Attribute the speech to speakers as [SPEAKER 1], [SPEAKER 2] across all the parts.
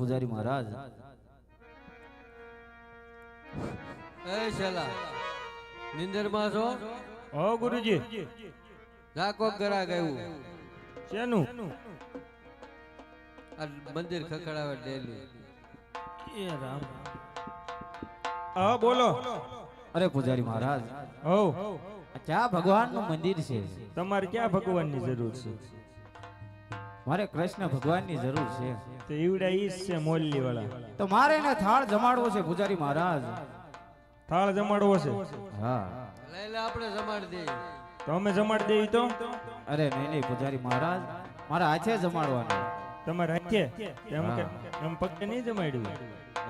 [SPEAKER 1] પૂજારી મહારાજ.
[SPEAKER 2] એ શેલા નિંદરમાં છો?
[SPEAKER 3] હો ગુરુજી.
[SPEAKER 2] ઝાકો ગરા ગયું
[SPEAKER 3] શેનું?
[SPEAKER 2] આ મંદિર ખખડાવે ડેલી.
[SPEAKER 3] એ રામ. હા બોલો.
[SPEAKER 1] અરે પૂજારી મહારાજ
[SPEAKER 3] હો.
[SPEAKER 1] આ ક્યાં ભગવાનનું મંદિર છે?
[SPEAKER 3] તમારે ક્યાં ભગવાનની જરૂર છે?
[SPEAKER 1] મારે કૃષ્ણ ભગવાનની જરૂર છે.
[SPEAKER 3] તો ઈવડા ઈ છે મોલ્લી વાળા
[SPEAKER 1] તો મારે એને થાળ જમાડવો છે પૂજારી મહારાજ.
[SPEAKER 3] થાળ જમાડવો છે?
[SPEAKER 1] હા.
[SPEAKER 2] લઈ લે આપણે જમાડી દઈએ.
[SPEAKER 3] તો અમે જમાડી દઈએ તો?
[SPEAKER 1] અરે નહીં નહીં પૂજારી મહારાજ. મારા હાથે જમાડવાનું.
[SPEAKER 3] તમારે હાથે? એમ કે એમ પગે નહીં જમાડ્યું?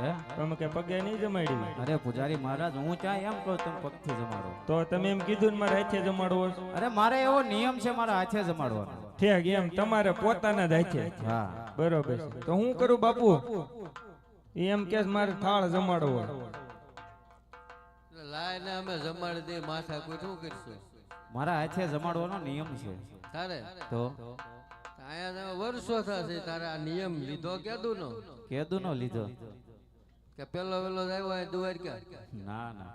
[SPEAKER 1] હે?
[SPEAKER 3] તમે કે પગે નહીં જમાડ્યું?
[SPEAKER 1] અરે પૂજારી મહારાજ હું એમ કહું તમે પગથી જમાડો.
[SPEAKER 3] તો તમે એમ કીધું ને મારે હાથે જમાડવો છે?
[SPEAKER 1] અરે મારે એવો નિયમ છે મારા હાથે જમાડવાનો.
[SPEAKER 3] ઠેક એમ તમારે પોતાના જ હાથે.
[SPEAKER 1] હા.
[SPEAKER 3] બરોબર છે. તો હું કરું બાપુ? એમ કે મારે થાળ જમાડવો.
[SPEAKER 2] લાઈને અમે જમાડી દઈએ માથા કોઈ શું કરશું?
[SPEAKER 1] મારા હાથે જમાડવાનો નિયમ છે.
[SPEAKER 2] તારે?
[SPEAKER 1] તો?
[SPEAKER 2] આયા વર્ષો થશે તારે આ નિયમ લીધો કેદુ નો
[SPEAKER 1] કેદુ નો લીધો.
[SPEAKER 2] કે પેલો વેલો જ આવ્યો હોય દ્વારકા
[SPEAKER 1] ના ના.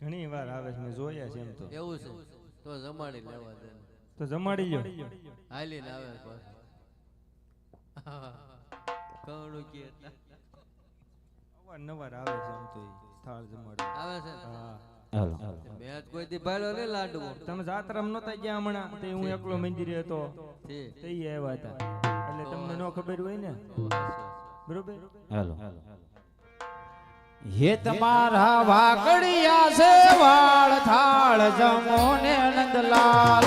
[SPEAKER 3] ઘણી વાર આવે છે મેં જોયા છે એમ તો.
[SPEAKER 2] એવું છે? તો જમાડી લેવા દે.
[SPEAKER 3] તો જમાડી લ્યો.
[SPEAKER 2] હાલીને આવે પાછો. કવડું કે એટલે.
[SPEAKER 3] અવારનવાર આવે છે એમ તો થાળ જમાડવા.
[SPEAKER 2] આવે છે
[SPEAKER 3] હા.
[SPEAKER 2] મેં કોઈ દી ભાડ્યો નહીં લાડવો.
[SPEAKER 3] તમે જાત્રામાં નહોતા ગયા હમણાં? તે હું એકલો મંદિરે હતો. તે આવ્યા હતા. એટલે તમને ન ખબર હોય ને? બરોબર?
[SPEAKER 1] હાલો. હે તમારા વાકડિયા છે વાળ થાળ જમો ને નંદલાલ.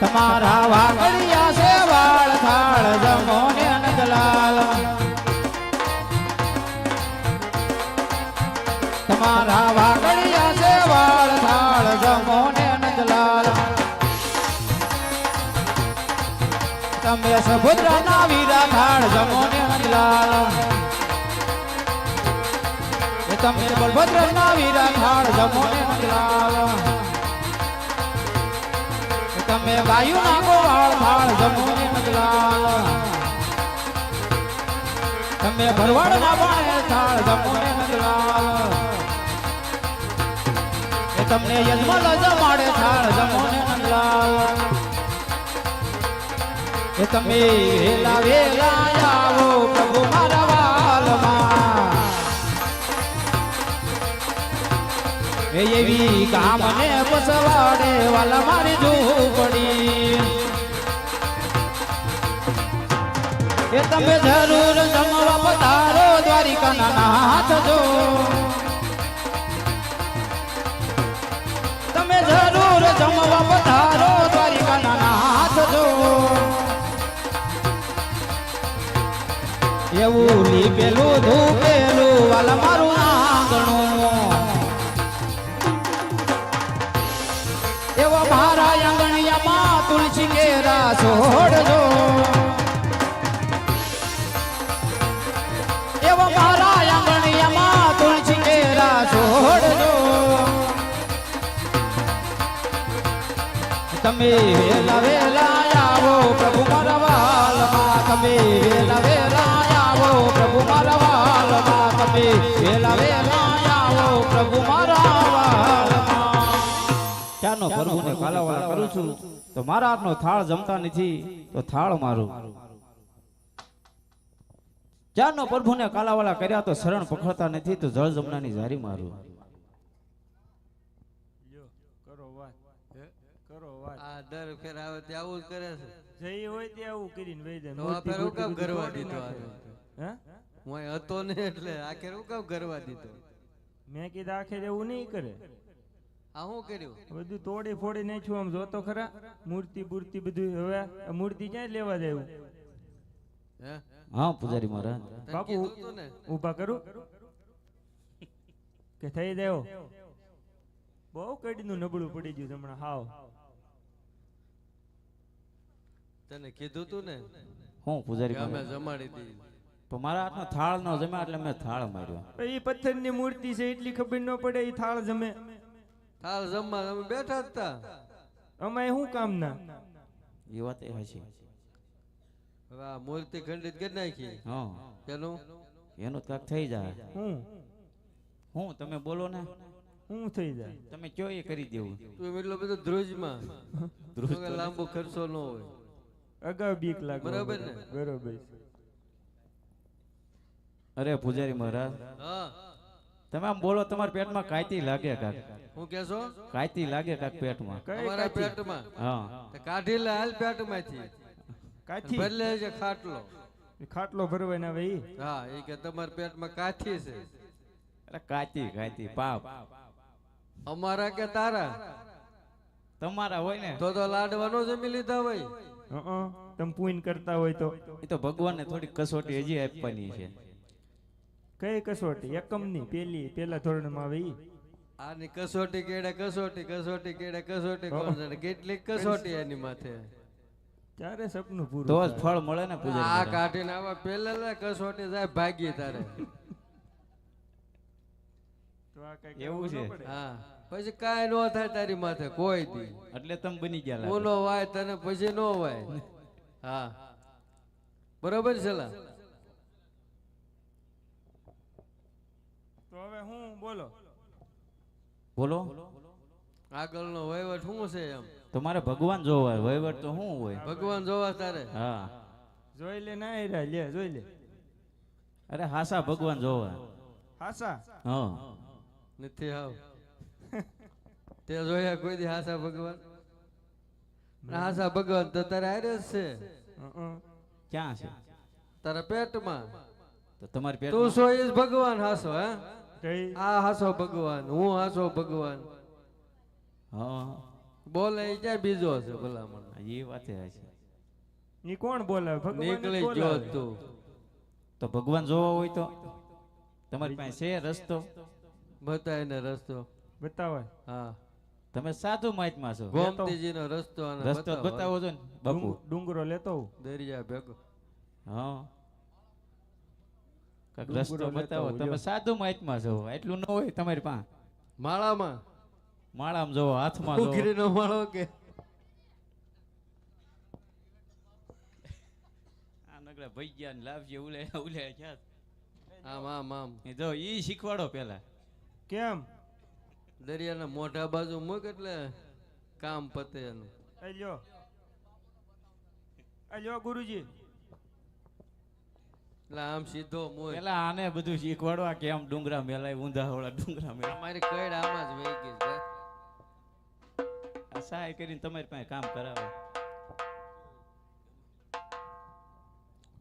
[SPEAKER 1] તમારા વાગડિયા છે વાળ થાળ, જમો ને નંદલાલ તમારા વાગડિયા છે વાળ થાળ, જમો ને નંદલાલ તમે સભદ્રના વીરા થાળ, જમો ને નંદલાલ તમે તમે બલભદ્રના વીરા થાળ, જમો ને તમે વાયુ ગોવાળ થાળ જમો જમુની નંદલાલ તમે ભરવાડના બાણે થાળ જમુની ને એ તમને યજમાન માડે, થાળ જમુની ને નંદલાલ એ તમે વેલા વેલા આવો, પ્રભુ મારા એવી કામને પસવાડે તમે જરૂર જમવા પધારો, દ્વારિકાના નાથ જો તમે જરૂર જમવા પધારો, દ્વારિકાના નાથ જો એવું લીપેલું ધૂપેલું તમે વેલા વેલા આવો પ્રભુ મારા વાલમાં. તમે વેલા વેલા આવો પ્રભુ મારા વાલમાં. તમે વેલા વેલા આવો પ્રભુ મારા વાલમાં. ક્યાંનો પ્રભુને કાલાવાળા કરું છું. તો મારા હાથનો થાળ જમતા નથી તો થાળ મારું. જ્યાંનો પ્રભુને કાલાવાળા કર્યા તો શરણ પકડતા નથી તો જળ જમનાની જારી મારું
[SPEAKER 3] લ્યો કરો વાત કરો વાત
[SPEAKER 2] આ દર ફેર આવે તે આવું જ કરે છે.
[SPEAKER 3] જઈ હોય તે આવું કરીને વહી જાય.
[SPEAKER 2] તો આ ફેર હું કામ ગરવા દીધો
[SPEAKER 3] હે?
[SPEAKER 2] હું હતો ને એટલે આખેર હું કામ ગરવા દીધો.
[SPEAKER 3] મેં કીધું આખેર એવું નહીં કરે.
[SPEAKER 2] આ શું કર્યું?
[SPEAKER 3] બધું તોડી ફોડી નાખ્યું આમ જોતો ખરા. મૂર્તિ બૂર્તિ બધું હવે મૂર્તિ ક્યાં લેવા જાય
[SPEAKER 2] હે?
[SPEAKER 1] હા પૂજારી મહારાજ.
[SPEAKER 3] બાપુ. ઊભા કરું. કે થઈ દેવો? બહુ કડીનું નબળું પડી ગયું હમણાં. હાવ.
[SPEAKER 2] તને કીધું તું ને?
[SPEAKER 1] હું પૂજારી
[SPEAKER 2] અમે જમાડી દીધી
[SPEAKER 1] તો મારા હાથમાં થાળ ન જમ્યા એટલે મેં થાળ માર્યો.
[SPEAKER 3] એ પથ્થરની મૂર્તિ છે એટલી ખબર ન પડે એ થાળ જમે.
[SPEAKER 2] થાળ જમવા અમે બેઠા હતા અમે
[SPEAKER 3] અમાય શું કામના?
[SPEAKER 1] એ વાત એ હશે
[SPEAKER 2] હવે આ મૂર્તિ ખંડિત કરી નાખી.
[SPEAKER 1] હા.
[SPEAKER 2] એનું?
[SPEAKER 1] એનું કાક થઈ જાય.
[SPEAKER 3] હું?
[SPEAKER 1] હું? તમે બોલો ને.
[SPEAKER 3] હું થઈ જાય.
[SPEAKER 1] તમે કયો એ કરી દેવું?
[SPEAKER 2] તું એટલો બધો ધ્રુજમાં.
[SPEAKER 1] ધ્રુજ
[SPEAKER 2] લાંબો ખર્ચો ન હોય.
[SPEAKER 3] અગાઉ બીક લાગે
[SPEAKER 2] બરોબર ને?
[SPEAKER 3] બરોબર.
[SPEAKER 1] અરે પૂજારી મહારાજ તમે આમ બોલો તમારા પેટમાં કાયતી લાગે કાક?
[SPEAKER 2] હું કેશો
[SPEAKER 1] કાયતી લાગે કાક પેટમાં?
[SPEAKER 2] અમારા
[SPEAKER 3] કાચી?
[SPEAKER 2] પેટમાં.
[SPEAKER 1] હા.
[SPEAKER 2] તો કાઢી લે હાલ પેટમાંથી.
[SPEAKER 3] કાચી
[SPEAKER 2] ભરલે છે ખાટલો.
[SPEAKER 3] ખાટલો ભરવાય ને ભાઈ
[SPEAKER 2] હા એ કે તમારા પેટમાં કાઠી છે?
[SPEAKER 1] અરે કાચી કાચી પાપ.
[SPEAKER 2] અમારા કે તારા?
[SPEAKER 1] તમારા હોય ને?
[SPEAKER 2] તો તો લાડવાનો જમી લીધા હોય.
[SPEAKER 3] તમે પૂન કરતા હોય તો.
[SPEAKER 1] એ તો ભગવાનને થોડી કસોટી હજી આપવાની છે.
[SPEAKER 3] કઈ કસોટી? એકમની પેલી પેલા ધોરણમાં આવે ઈ?
[SPEAKER 2] આની કસોટી કેડે કસોટી કસોટી કેડે કસોટી કોણ જાણે? કેટલીક કસોટી એની માથે.
[SPEAKER 3] ત્યારે સપનું પૂરું
[SPEAKER 1] તો જ ફળ મળે ને
[SPEAKER 2] આ કાઢીને આવા પેલા કસોટી જાય ભાગી તારે.
[SPEAKER 3] તો આ
[SPEAKER 1] એવું છે?
[SPEAKER 2] હા. પછી કાંઈ નો થાય તારી માથે કોઈ દી.
[SPEAKER 1] એટલે તમે બની ગયા
[SPEAKER 2] બોલો વાય તને પછી નો વાય. હા. બરોબર છે લા?
[SPEAKER 3] તો હવે હું બોલો?
[SPEAKER 1] બોલો.
[SPEAKER 2] આગળનો વહીવટ શું છે એમ?
[SPEAKER 1] તમારે ભગવાન જોવા હોય વહીવટ તો શું હોય?
[SPEAKER 2] ભગવાન જોવા તારે?
[SPEAKER 1] હા.
[SPEAKER 3] જોઈ લે ના હેરા લે જોઈ લે.
[SPEAKER 1] અરે હાસા ભગવાન જોવા.
[SPEAKER 3] હાસા?
[SPEAKER 1] હા.
[SPEAKER 2] નથી આવ તે જોયા કોઈ દી હાસા ભગવાન? હાસા ભગવાન તો તારે હારે છે.
[SPEAKER 1] ક્યાં છે?
[SPEAKER 2] તારા પેટમાં.
[SPEAKER 1] તો તમારી
[SPEAKER 2] તું
[SPEAKER 1] પેટમાં
[SPEAKER 2] સો એ ભગવાન હાસો હે? આ હાસો ભગવાન હું હાસો ભગવાન.
[SPEAKER 1] હા.
[SPEAKER 2] બોલે ક્યાં બીજો છે ભલામણ?
[SPEAKER 1] એ વાત છે.
[SPEAKER 3] ની કોણ બોલે?
[SPEAKER 2] નીકળી
[SPEAKER 3] જો
[SPEAKER 2] તું.
[SPEAKER 1] તો ભગવાન જોવા હોય તો? તમારી પાસે છે રસ્તો?
[SPEAKER 2] બતાય ને રસ્તો.
[SPEAKER 3] બતાવે
[SPEAKER 2] હા.
[SPEAKER 1] તમે સાધુ મહાત્મા છો.
[SPEAKER 2] ગોમતીજી નો રસ્તો આને
[SPEAKER 1] રસ્તો
[SPEAKER 2] બતાવો.
[SPEAKER 1] છો ને બાપુ.
[SPEAKER 3] ડુંગરો લેતો
[SPEAKER 2] દરિયા ભેગો.
[SPEAKER 1] હા. રસ્તો બતાવો. તમે. સાધુ મહાત્મા છો. એટલું ન હોય તમારી પાસે.
[SPEAKER 2] માળામાં.
[SPEAKER 1] માળામાં જોવો હાથમાં જોવો
[SPEAKER 2] ઉઘરી નો માળો કે?
[SPEAKER 1] આ નગરા ભઈ ગયા ને લાવજે ઉલે ઉલે ક્યાં?
[SPEAKER 2] આમ આમ આમ.
[SPEAKER 1] એ જો ઈ શીખવાડો પેલા
[SPEAKER 3] કેમ?
[SPEAKER 2] દરિયાના મોઢા બાજુ મૂક એટલે કામ પતે એનું.
[SPEAKER 3] આ લ્યો. લ્યો ગુરુજી.
[SPEAKER 2] એટલે આમ સીધો મૂક.
[SPEAKER 1] પેલા આને બધું શીખવાડવા કે આમ ડુંગરા મેલાય ઊંધા ડુંગરા મેલાય.
[SPEAKER 2] મારી કઈડ આમાં જ વહી ગઈ છે.
[SPEAKER 1] આ સહાય કરીને તમારી પાસે કામ કરાવે.